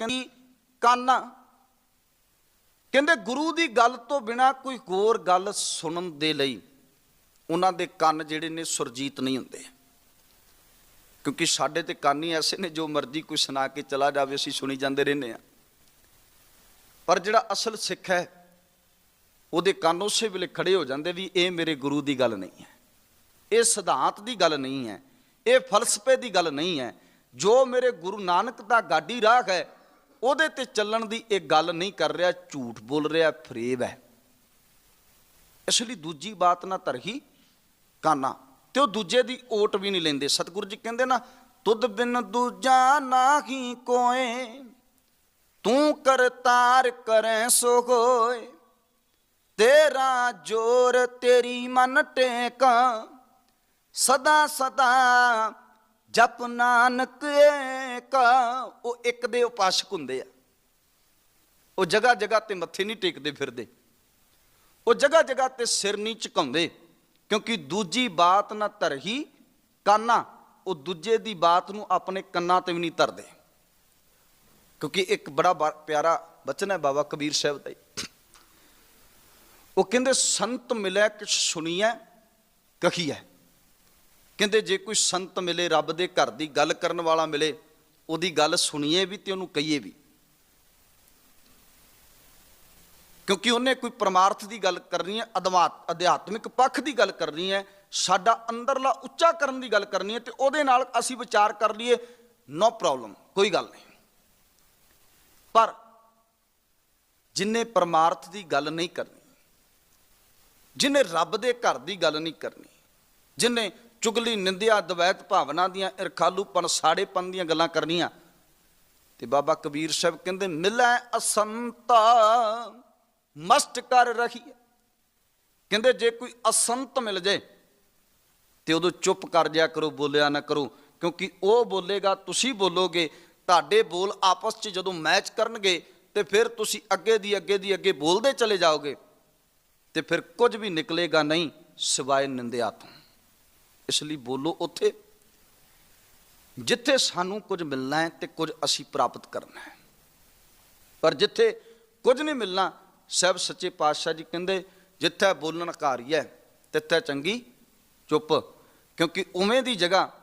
ਕਹਿੰਦੀ, ਕੰਨ ਕਹਿੰਦੇ, ਗੁਰੂ ਦੀ ਗੱਲ ਤੋਂ ਬਿਨਾ ਕੋਈ ਹੋਰ ਗੱਲ ਸੁਣਨ ਦੇ ਲਈ ਉਹਨਾਂ ਦੇ ਕੰਨ ਜਿਹੜੇ ਨੇ ਸੁਰਜੀਤ ਨਹੀਂ ਹੁੰਦੇ। ਕਿਉਂਕਿ ਸਾਡੇ ਤੇ ਕੰਨ ਹੀ ਐਸੇ ਨੇ, ਜੋ ਮਰਜ਼ੀ ਕੋਈ ਸੁਣਾ ਕੇ ਚਲਾ ਜਾਵੇ, ਅਸੀਂ ਸੁਣੀ ਜਾਂਦੇ ਰਹਿੰਦੇ ਆ ਪਰ ਜਿਹੜਾ ਅਸਲ ਸਿੱਖ ਹੈ, ਉਹਦੇ ਕੰਨ ਉਸੇ ਵੇਲੇ ਖੜੇ ਹੋ ਜਾਂਦੇ ਵੀ ਇਹ ਮੇਰੇ ਗੁਰੂ ਦੀ ਗੱਲ ਨਹੀਂ ਹੈ। ਇਹ ਸਿਧਾਂਤ ਦੀ ਗੱਲ ਨਹੀਂ ਹੈ, ਇਹ ਫਲਸਫੇ ਦੀ ਗੱਲ ਨਹੀਂ ਹੈ। ਜੋ ਮੇਰੇ ਗੁਰੂ ਨਾਨਕ ਦਾ ਗਾਡੀ ਰਾਹ ਹੈ ਉਹਦੇ ਤੇ ਚੱਲਣ ਦੀ ਇਹ ਗੱਲ ਨਹੀਂ ਕਰ ਰਿਹਾ, ਝੂਠ ਬੋਲ ਰਿਹਾ, ਫਰੇਬ ਹੈ। ਇਸ ਲਈ ਦੂਜੀ ਬਾਤ ਨਾ ਤਰਹੀ ਕਾਨਾ। ਤੇ ਉਹ ਦੂਜੇ ਦੀ ਓਟ ਵੀ ਨਹੀਂ ਲੈਂਦੇ। ਸਤਿਗੁਰੂ ਜੀ ਕਹਿੰਦੇ ਨਾ, ਤੁਧ ਬਿਨ ਦੂਜਾ ਨਾਹੀ ਕੋਏ, ਤੂੰ ਕਰਤਾਰ ਕਰੈ ਸੋ ਹੋਏ। ਤੇਰਾ ਜੋਰ ਤੇਰੀ ਮਨ ਟੇਕਾ, ਸਦਾ ਸਦਾ ਜਪ ਨਾਨਕ ਏਕਾ, ਉਹ ਇੱਕ ਦੇ ਉਪਾਸ਼ਕ ਹੁੰਦੇ ਆ। ਉਹ ਜਗ੍ਹਾ ਜਗ੍ਹਾ ਤੇ ਮੱਥੇ ਨਹੀਂ ਟੇਕਦੇ ਫਿਰਦੇ। ਉਹ ਜਗ੍ਹਾ ਜਗ੍ਹਾ ਤੇ ਸਿਰ ਨਹੀਂ ਝੁਕਾਉਂਦੇ, ਕਿਉਂਕਿ ਦੂਜੀ ਬਾਤ ਨਾ ਧਰਹੀ ਕਾਨਾ, ਉਹ ਦੂਜੇ ਦੀ ਬਾਤ ਨੂੰ ਆਪਣੇ ਕੰਨਾਂ ਤੇ ਵੀ ਨਹੀਂ ਧਰਦੇ। ਕਿਉਂਕਿ ਇੱਕ ਬੜਾ ਪਿਆਰਾ ਬਚਨ ਹੈ ਬਾਬਾ ਕਬੀਰ ਸਾਹਿਬ ਦਾ ਉਹ ਕਹਿੰਦੇ, ਸੰਤ ਮਿਲਿਆ ਕਿਛ ਸੁਣੀਐ, ਕਹੀਐ। ਕਹਿੰਦੇ ਜੇ ਕੋਈ ਸੰਤ ਮਿਲੇ, ਰੱਬ ਦੇ ਘਰ ਦੀ ਗੱਲ ਕਰਨ ਵਾਲਾ ਮਿਲੇ, ਉਹਦੀ ਗੱਲ ਸੁਣੀਏ ਵੀ ਤੇ ਉਹਨੂੰ ਕਹੀਏ ਵੀ। ਕਿਉਂਕਿ ਉਹਨੇ ਕੋਈ ਪਰਮਾਰਥ ਦੀ ਗੱਲ ਕਰਨੀ ਹੈ ਅਦਵਾਤ ਅਧਿਆਤਮਿਕ ਪੱਖ ਦੀ ਗੱਲ ਕਰਨੀ ਹੈ, ਸਾਡਾ ਅੰਦਰਲਾ ਉੱਚਾ ਕਰਨ ਦੀ ਗੱਲ ਕਰਨੀ ਹੈ ਤੇ ਉਹਦੇ ਨਾਲ ਅਸੀਂ ਵਿਚਾਰ ਕਰ ਲਈਏ ਨੋ ਪ੍ਰੋਬਲਮ ਕੋਈ ਗੱਲ ਨਹੀਂ। ਪਰ ਜਿਨੇ ਪਰਮਾਰਥ ਦੀ ਗੱਲ ਨਹੀਂ ਕਰਨੀ, ਜਿਨੇ ਰੱਬ ਦੇ ਘਰ ਦੀ ਗੱਲ ਨਹੀਂ ਕਰਨੀ, ਜਿਨੇ ਚੁਗਲੀ, ਨਿੰਦਿਆ ਦਵੈਤ ਭਾਵਨਾ ਦੀਆਂ ਇਰਖਾਲੂਪਨ ਸਾੜੇਪਨ ਦੀਆਂ ਗੱਲਾਂ ਕਰਨੀਆਂ। ਤੇ ਬਾਬਾ ਕਬੀਰ ਸਾਹਿਬ ਕਹਿੰਦੇ, ਮਿਲੈ ਅਸੰਤਾ, ਮਸਤ ਕਰ ਰਹੀ ਕਹਿੰਦੇ, ਜੇ ਕੋਈ ਅਸੰਤ ਮਿਲ ਜੇ, ਤੇ ਉਦੋਂ ਚੁੱਪ ਕਰ ਜਿਆ ਕਰੋ, ਬੋਲਿਆ ਨਾ ਕਰੋ। ਕਿਉਂਕਿ ਉਹ ਬੋਲੇਗਾ, ਤੁਸੀਂ ਬੋਲੋਗੇ, ਤੁਹਾਡੇ ਬੋਲ ਆਪਸ 'ਚ ਜਦੋਂ ਮੈਚ ਕਰਨਗੇ, ਤੇ ਫਿਰ ਤੁਸੀਂ ਅੱਗੇ ਦੀ ਅੱਗੇ ਦੀ, ਅੱਗੇ ਬੋਲਦੇ ਚਲੇ ਜਾਓਗੇ। ਤੇ ਫਿਰ ਕੁਝ ਵੀ ਨਿਕਲੇਗਾ ਨਹੀਂ, ਸਿਵਾਏ ਨਿੰਦਿਆ ਤੋਂ। ਇਸ ਲਈ ਬੋਲੋ ਉੱਥੇ, ਜਿੱਥੇ ਸਾਨੂੰ ਕੁਝ ਮਿਲਣਾ ਹੈ ਤੇ ਕੁਝ ਅਸੀਂ ਪ੍ਰਾਪਤ ਕਰਨਾ ਹੈ। ਪਰ ਜਿੱਥੇ ਕੁਝ ਨਹੀਂ ਮਿਲਣਾ ਸਭ ਸੱਚੇ ਪਾਤਸ਼ਾਹ ਜੀ ਕਹਿੰਦੇ, ਜਿੱਥੇ ਬੋਲਣ ਘਾਰੀ ਹੈ, ਤਿੱਥੇ ਚੰਗੀ, ਚੁੱਪ। ਕਿਉਂਕਿ ਉਵੇਂ ਦੀ ਜਗ੍ਹਾ